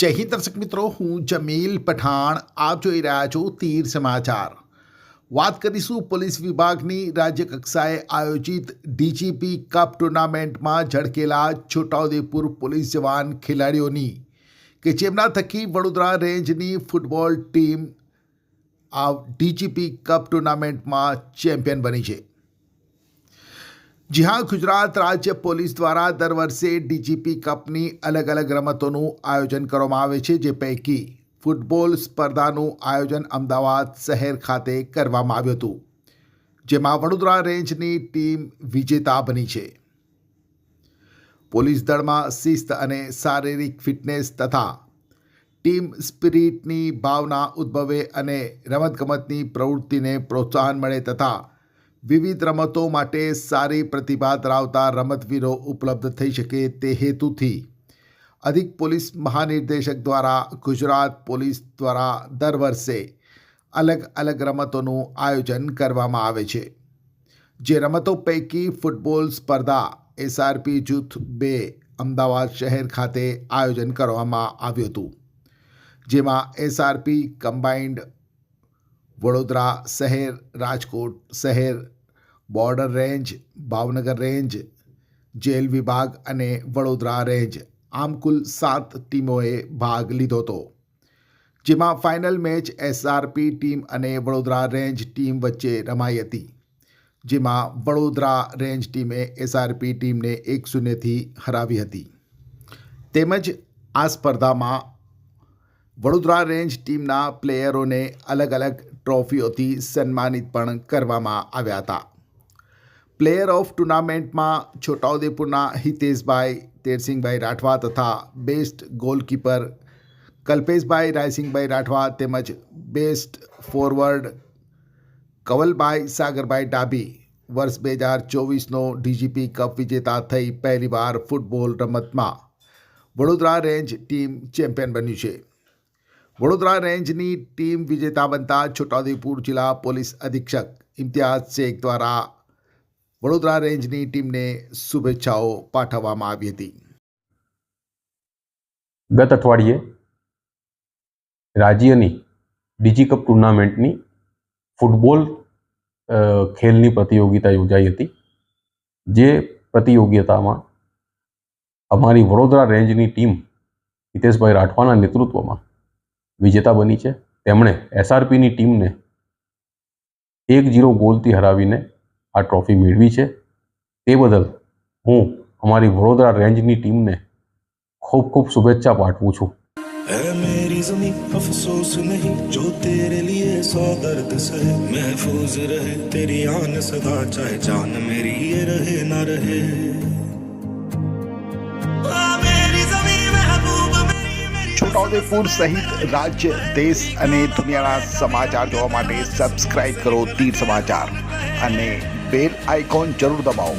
જય હિન્દ દર્શક મિત્રો, હું જમીલ પઠાણ. આપ જોઈ રહ્યા છો તીર સમાચાર. વાત કરીશું પોલીસ વિભાગની. રાજ્ય કક્ષાએ આયોજિત ડીજીપી કપ ટુર્નામેન્ટમાં ઝળકેલા છોટાઉદેપુર પોલીસ જવાન ખેલાડીઓની કે જેમના થકી વડોદરા રેન્જની ફૂટબોલ ટીમ આ ડીજીપી કપ ટુર્નામેન્ટમાં ચેમ્પિયન બની છે. જી હા ગુજરાત રાજ્ય પોલીસ દ્વારા દર વર્ષે ડીજીપી કપની અલગ અલગ રમતોનું આયોજન કરવામાં આવે છે, જે પૈકી ફૂટબોલ સ્પર્ધાનું આયોજન અમદાવાદ શહેર ખાતે કરવામાં આવ્યું હતું, જેમાં વડોદરા રેન્જની ટીમ વિજેતા બની છે. પોલીસ દળમાં શિસ્ત અને શારીરિક ફિટનેસ તથા ટીમ સ્પિરિટની ભાવના ઉદ્ભવે અને રમતગમતની પ્રવૃત્તિને પ્રોત્સાહન મળે તથા વિવિધ રમતો માટે સારી પ્રતિભા ધરાવતા રમતવીરો ઉપલબ્ધ થઈ શકે તે હેતુથી અધિક પોલીસ મહાનિર્દેશક દ્વારા ગુજરાત પોલીસ દ્વારા દર વર્ષે અલગ અલગ રમતોનું આયોજન કરવામાં આવે છે. જે રમતો પૈકી ફૂટબોલ સ્પર્ધા એસઆરપી જૂથ બે અમદાવાદ શહેર ખાતે આયોજન કરવામાં આવ્યું હતું. જેમાં એસઆરપી કમ્બાઇન્ડ વડોદરા શહેર, રાજકોટ શહેર, border range, Bhavnagar range, jail વિભાગ અને વડોદરા રેન્જ. આમ કુલ સાત ટીમોએ ભાગ લીધો હતો. જેમાં ફાઇનલ મેચ એસઆરપી ટીમ અને વડોદરા રેન્જ ટીમ વચ્ચે રમાઈ હતી. જેમાં વડોદરા રેન્જ ટીમે એસઆરપી ટીમને એક શૂન્યથી હરાવી હતી. તેમજ આ સ્પર્ધામાં વડોદરા રેન્જ ટીમના પ્લેયરોને અલગ અલગ ટ્રોફીઓથી સન્માનિત પણ કરવામાં આવ્યા હતા. પ્લેયર ઓફ ટુર્નામેન્ટમાં છોટાઉદેપુરના હિતેશભાઈ તેરસિંહભાઈ રાઠવા તથા બેસ્ટ ગોલકીપર કલ્પેશભાઈ, રાયસિંહભાઈ રાઠવા તેમજ બેસ્ટ ફોરવર્ડ કવલભાઈ સાગરભાઈ ડાભી વર્ષ બે હજાર ચોવીસનો ડીજીપી કપ વિજેતા થઈ પહેલીવાર ફૂટબોલ રમતમાં વડોદરા રેન્જ ટીમ ચેમ્પિયન બન્યું છે. વડોદરા રેન્જની ટીમ વિજેતા બનતા છોટાઉદેપુર જિલ્લા પોલીસ અધિક્ષક ઇમ્તિયાઝ શેખ દ્વારા વડોદરા રેન્જની ટીમને શુભેચ્છાઓ પાઠવવામાં આવી હતી. ગત અઠવાડિયે રાજ્યની ડીજી કપ ટુર્નામેન્ટની ફૂટબોલ ખેલની પ્રતિયોગિતા યોજાઈ હતી. જે પ્રતિયોગિતામાં અમારી વડોદરા રેન્જની ટીમ હિતેશભાઈ રાઠવાના નેતૃત્વમાં વિજેતા બની છે તેમણે એસઆરપીની ટીમને એક જીરો ગોલથી હરાવીને આ ટ્રોફી મેળવી છે તે બદલ હું અમારી વડોદરા રેન્જની ટીમને ખૂબ ખૂબ શુભેચ્છા પાઠવું છું है मेरी जमीन अफसोस नहीं जो तेरे लिए सौ दर्द सहे महफूज रहे तेरी आन सदा चाहे जान मेरी ये रहे ना रहे मेरी સહિત રાજ્ય, દેશ અને દુનિયાના સમાચાર જોવા માટે સબસ્ક્રાઇબ કરો તીર સમાચાર અને બેલ આઇકોન જરૂર દબાવો.